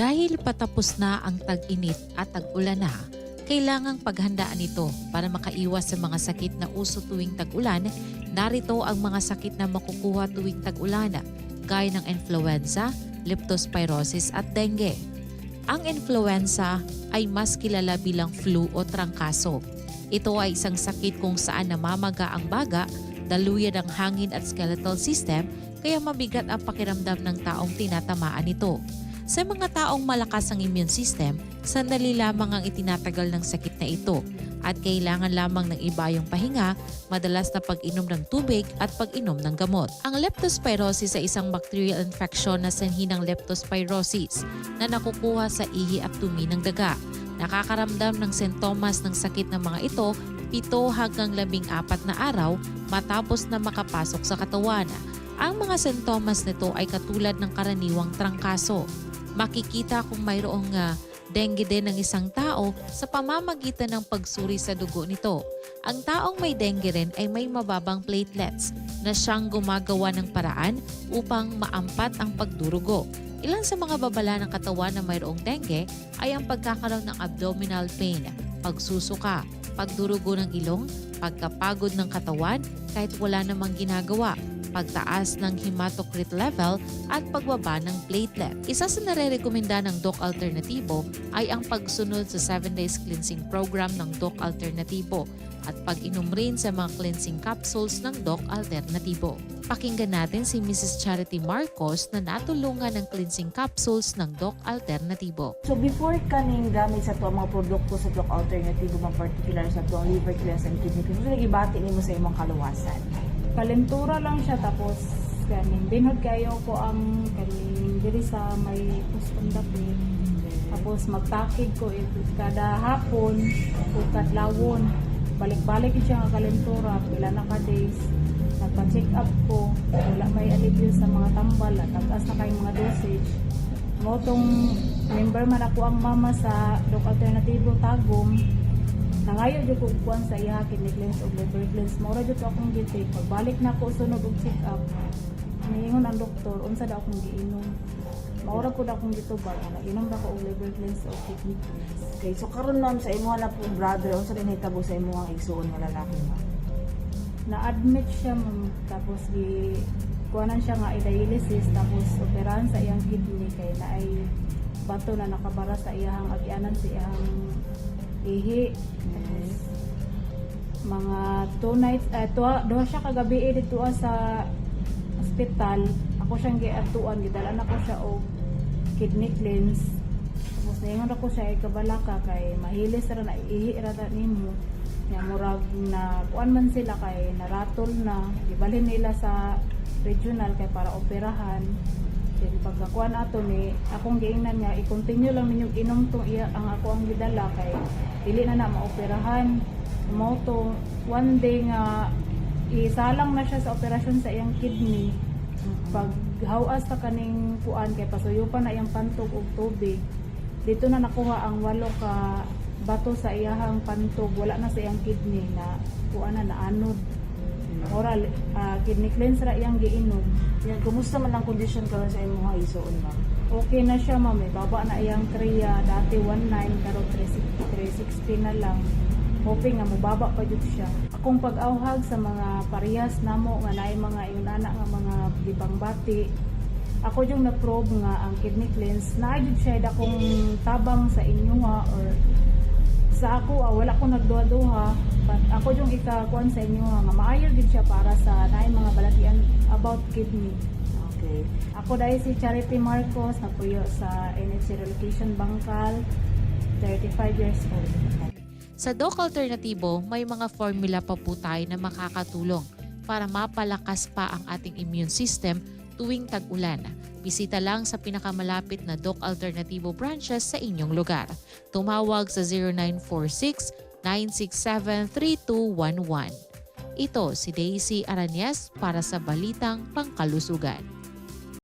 Dahil patapos na ang tag-init at tag-ulan na, kailangang paghandaan ito para makaiwas sa mga sakit na uso tuwing tag-ulan. Narito ang mga sakit na makukuha tuwing tag-ulan, gaya ng influenza, leptospirosis at dengue. Ang influenza ay mas kilala bilang flu o trangkaso. Ito ay isang sakit kung saan namamaga ang baga, daluyan ang hangin at skeletal system kaya mabigat ang pakiramdam ng taong tinatamaan nito. Sa mga taong malakas ang immune system, sandali lamang ang itinatagal ng sakit na ito at kailangan lamang ng ibayong pahinga, madalas na pag-inom ng tubig at pag-inom ng gamot. Ang leptospirosis ay isang bacterial infection na sanhi ng leptospirosis na nakukuha sa ihi at tumi ng daga. Nakakaramdam ng sintomas ng sakit ng mga ito pito hanggang labing apat na araw matapos na makapasok sa katawan. Ang mga sintomas nito ay katulad ng karaniwang trangkaso. Makikita kung mayroong uh, dengue din ng isang tao sa pamamagitan ng pagsuri sa dugo nito. Ang taong may dengue rin ay may mababang platelets na siyang gumagawa ng paraan upang maampat ang pagdurugo. Ilan sa mga babala ng katawan na mayroong dengue ay ang pagkakaroon ng abdominal pain, pagsusuka, pagdurugo ng ilong, pagkapagod ng katawan kahit wala namang ginagawa, pagtaas ng hematocrit level at pagbaba ng platelet. Isa sa nare-rekomenda ng Doc Alternatibo ay ang pagsunod sa 7 days cleansing program ng Doc Alternatibo at pag-inom rin sa mga cleansing capsules ng Doc Alternatibo. Pakinggan natin si Mrs. Charity Marcos na natulungan ng cleansing capsules ng Doc Alternatibo. So before kaning gamit sa to mga produkto sa Doc Alternative, mga particular sa to liver cleanse and kidney cleanse, so gibati nimo sa imong kaluwasan. Kalentura lang siya tapos kaning binod kayo ko ang kaning diri sa may pustong tapos magtakid ko ito kada hapon o kadlawon balik-balik siya nga kalentura pila na ka days. Nagpa-check up ko wala may alivio sa mga tambal at tagas na kayong mga dosage. Mo tong member man ako ang mama sa Doc Alternativo Tagum Nangayo jud ko kuan sa iya kidney cleanse ug liver cleanse. Mora jud akong gitake. Pagbalik na ko sunod og check up. Niingon ang doktor unsa daw akong giinom. Maura ko daw akong gitubag na inom na ko og liver cleanse o kidney cleanse. Okay, so karon ma'am sa imo na pong brother, unsa din hitabo sa imo ang igsuon nga lalaki ma'am? Na-admit siya ma'am tapos gi kuanan siya nga dialysis tapos operahan sa iyang kidney kay na ay bato na nakabara sa iyang agyanan sa iyang ihi. Tapos, mga two nights, eh, tuwa, duha siya kagabi eh, dito ah, sa hospital. Ako siyang giatuan, gidala na ko siya og kidney cleanse. Tapos naingon ako siya ikabalaka kay mahilis ra na ihi ra na nimo. Nga murag na kuan man sila kay naratol na gibalhin nila sa regional kay para operahan. Then pagkakuan ato ni akong giingnan nga i-continue lang ninyong inom tong iya ang ako ang gidala kay dili na na maoperahan. Mo to one day nga isalang na siya sa operasyon sa iyang kidney. Pag hawas sa kaning kuan kay pasuyupan na iyang pantog og tubig. Dito na nakuha ang walo ka bato sa iyahang pantog wala na sa iyang kidney na kuan na naanod. Oral ah, kidney cleanse ra iyang giinom. Yan, kumusta man ang kondisyon karon sa imong nga igsuon ma'am? Okay na siya ma'am, eh. baba na iyang kriya, dati 19 pero 360 na lang. Hoping nga mababa pa jud siya. Akong pag-awhag sa mga parehas namo nga naay mga inana nga mga libang bati. Ako yung na-probe nga ang kidney cleanse, na jud siya dakong tabang sa inyo nga or sa ako ah, wala ko nagduha-duha but ako yung ikakuan sa inyo nga nga maayo gid siya para sa naay mga balatian about kidney. Okay. Ako dahil si Charity Marcos, napuyo sa NHC Relocation Bangkal, 35 years old. Sa Doc Alternatibo, may mga formula pa po tayo na makakatulong para mapalakas pa ang ating immune system tuwing tag-ulan. Bisita lang sa pinakamalapit na Doc Alternativo branches sa inyong lugar. Tumawag sa 0946-967-3211. Ito si Daisy Aranyes para sa Balitang Pangkalusugan.